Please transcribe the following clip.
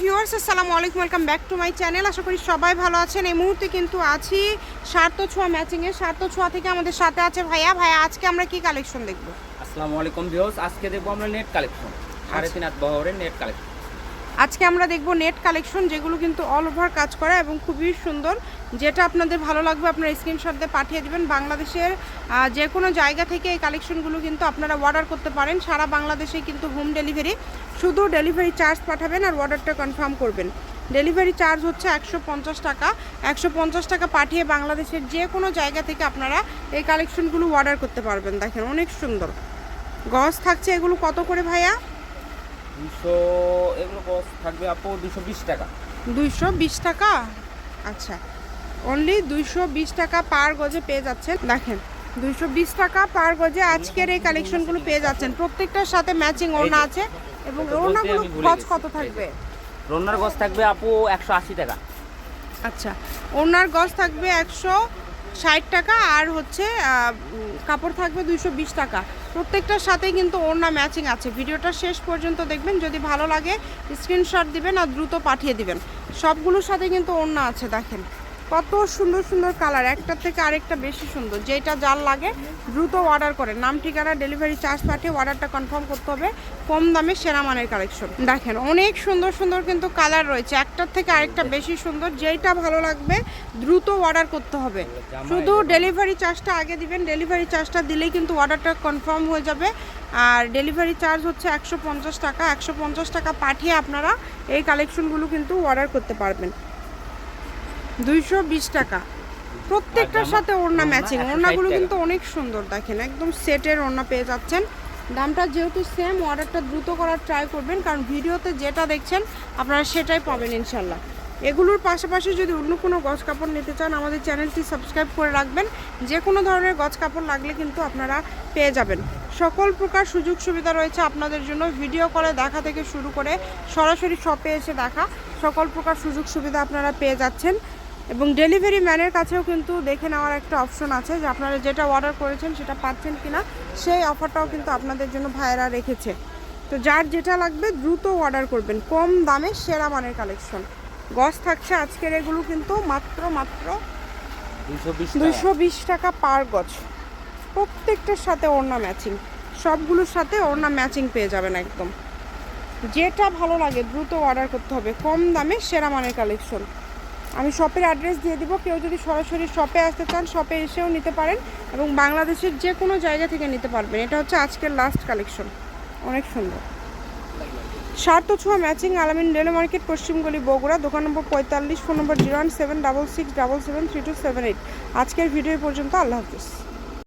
Viewers আসসালামু আলাইকুম welcome back to my channel আশা করি সবাই ভালো আছেন। এই মুহূর্তে কিন্তু আছি সার্থ ছোঁয়া ম্যাচিংয়ে সার্থ ছোঁয়া থেকে আমাদের সাথে আছে ভাইয়া। ভাইয়া, আজকে আমরা কি কালেকশন দেখব? আসসালামু আলাইকুম ভিউয়ার্স আজকে দেখব আমরা নেট কালেকশন সাড়ে তিন বহরের নেট কালেকশন আজকে আমরা দেখব নেট কালেকশন যেগুলো কিন্তু অল ওভার কাজ করা এবং খুবই সুন্দর। যেটা আপনাদের ভালো লাগবে, আপনারা স্ক্রিনশট দিয়ে পাঠিয়ে দেবেন। বাংলাদেশের যে কোনো জায়গা থেকে এই কালেকশনগুলো কিন্তু আপনারা অর্ডার করতে পারেন। সারা বাংলাদেশে কিন্তু হোম ডেলিভারি শুধু ডেলিভারি চার্জ পাঠাবেন আর অর্ডারটা কনফার্ম করবেন। ডেলিভারি চার্জ হচ্ছে একশো পঞ্চাশ টাকা। একশো পঞ্চাশ টাকা পাঠিয়ে বাংলাদেশের যে কোনো জায়গা থেকে আপনারা এই কালেকশনগুলো অর্ডার করতে পারবেন। দেখেন অনেক সুন্দর। গজ থাকছে এগুলো কত করে ভাইয়া? দুশো এগুলো কস্ট থাকবে আপু দুশো বিশ টাকা। দুইশো বিশ টাকা? আচ্ছা। অনলি দুইশো বিশ টাকা পার গজে পেয়ে যাচ্ছেন। দেখেন দুইশো বিশ টাকা পার গজে আজকের এই কালেকশনগুলো পেয়ে যাচ্ছেন। প্রত্যেকটার সাথে ম্যাচিং ওড়না আছে এবং ওড়নাগুলো গজ কত থাকবে? রন্নার গজ থাকবে আপু একশো আশি টাকা। আচ্ছা ওড়নার গজ থাকবে একশো ষাট টাকা আর হচ্ছে কাপড় থাকবে দুইশো বিশ টাকা। প্রত্যেকটার সাথেই কিন্তু ওড়না ম্যাচিং আছে। ভিডিওটা শেষ পর্যন্ত দেখবেন। যদি ভালো লাগে স্ক্রিনশট দিবেন আর দ্রুত পাঠিয়ে দিবেন। সবগুলোর সাথে কিন্তু ওড়না আছে, দেখেন। কত সুন্দর সুন্দর কালার একটার থেকে আরেকটা বেশি সুন্দর। যেটা যার লাগে দ্রুত অর্ডার করেন। নাম, ঠিকানা ডেলিভারি চার্জ পাঠিয়ে অর্ডারটা কনফার্ম করতে হবে। কম দামে সেরা মানের কালেকশন দেখেন, অনেক সুন্দর সুন্দর কিন্তু কালার রয়েছে। একটার থেকে আরেকটা বেশি সুন্দর যেটা ভালো লাগবে দ্রুত অর্ডার করতে হবে। শুধু ডেলিভারি চার্জটা আগে দিবেন। ডেলিভারি চার্জটা দিলেই কিন্তু অর্ডারটা কনফার্ম হয়ে যাবে। আর ডেলিভারি চার্জ হচ্ছে একশো পঞ্চাশ টাকা। একশো পঞ্চাশ টাকা পাঠিয়ে আপনারা এই কালেকশনগুলো কিন্তু অর্ডার করতে পারবেন। দুইশো বিশ টাকা। প্রত্যেকটার সাথে ওড়না ওড়না ম্যাচিং ওড়নাগুলো কিন্তু অনেক সুন্দর দেখেন একদম সেটের ওড়না পেয়ে যাচ্ছেন। দামটা যেহেতু সেম অর্ডারটা দ্রুত করার ট্রাই করবেন কারণ ভিডিওতে যেটা দেখছেন আপনারা সেটাই পাবেন ইনশাল্লাহ। এগুলোর পাশাপাশি যদি অন্য কোনো গছ কাপড় নিতে চান আমাদের চ্যানেলটি সাবস্ক্রাইব করে রাখবেন। যে কোনো ধরনের গছ কাপড় লাগলে কিন্তু আপনারা পেয়ে যাবেন। সকল প্রকার সুযোগ সুবিধা রয়েছে আপনাদের জন্য। ভিডিও কলে দেখা থেকে শুরু করে সরাসরি শপে এসে দেখা সকল প্রকার সুযোগ সুবিধা আপনারা পেয়ে যাচ্ছেন। এবং ডেলিভারি ম্যানের কাছেও কিন্তু দেখে নেওয়ার একটা অপশন আছে যে আপনারা যেটা অর্ডার করেছেন সেটা পাচ্ছেন কিনা সেই অফারটাও কিন্তু আপনাদের জন্য ভাইয়েরা রেখেছে। তো যার যেটা লাগবে দ্রুত অর্ডার করবেন কম দামে সেরা মানের কালেকশন গজ থাকছে আজকের এগুলো কিন্তু মাত্র মাত্র দুশো বিশ টাকা। পার গজ। প্রত্যেকটার সাথে ওড়না ম্যাচিং সবগুলোর সাথে ওড়না ম্যাচিং পেয়ে যাবেন একদম। যেটা ভালো লাগে দ্রুত অর্ডার করতে হবে কম দামে সেরা মানের কালেকশন আমি শপের অ্যাড্রেস দিয়ে দিব। কেউ যদি সরাসরি শপে আসতে চান শপে এসেও নিতে পারেন এবং বাংলাদেশের যে কোনো জায়গা থেকে নিতে পারবেন। এটা হচ্ছে আজকের লাস্ট কালেকশন অনেক সুন্দর। সার্থ ছোঁয়া ম্যাচিং আলামিন রেল মার্কেট পশ্চিমগলি বগুড়া। দোকান নম্বর পঁয়তাল্লিশ, phone number zero one seven double six double seven three two seven eight আজকের ভিডিও পর্যন্ত। আল্লাহ হাফিজ।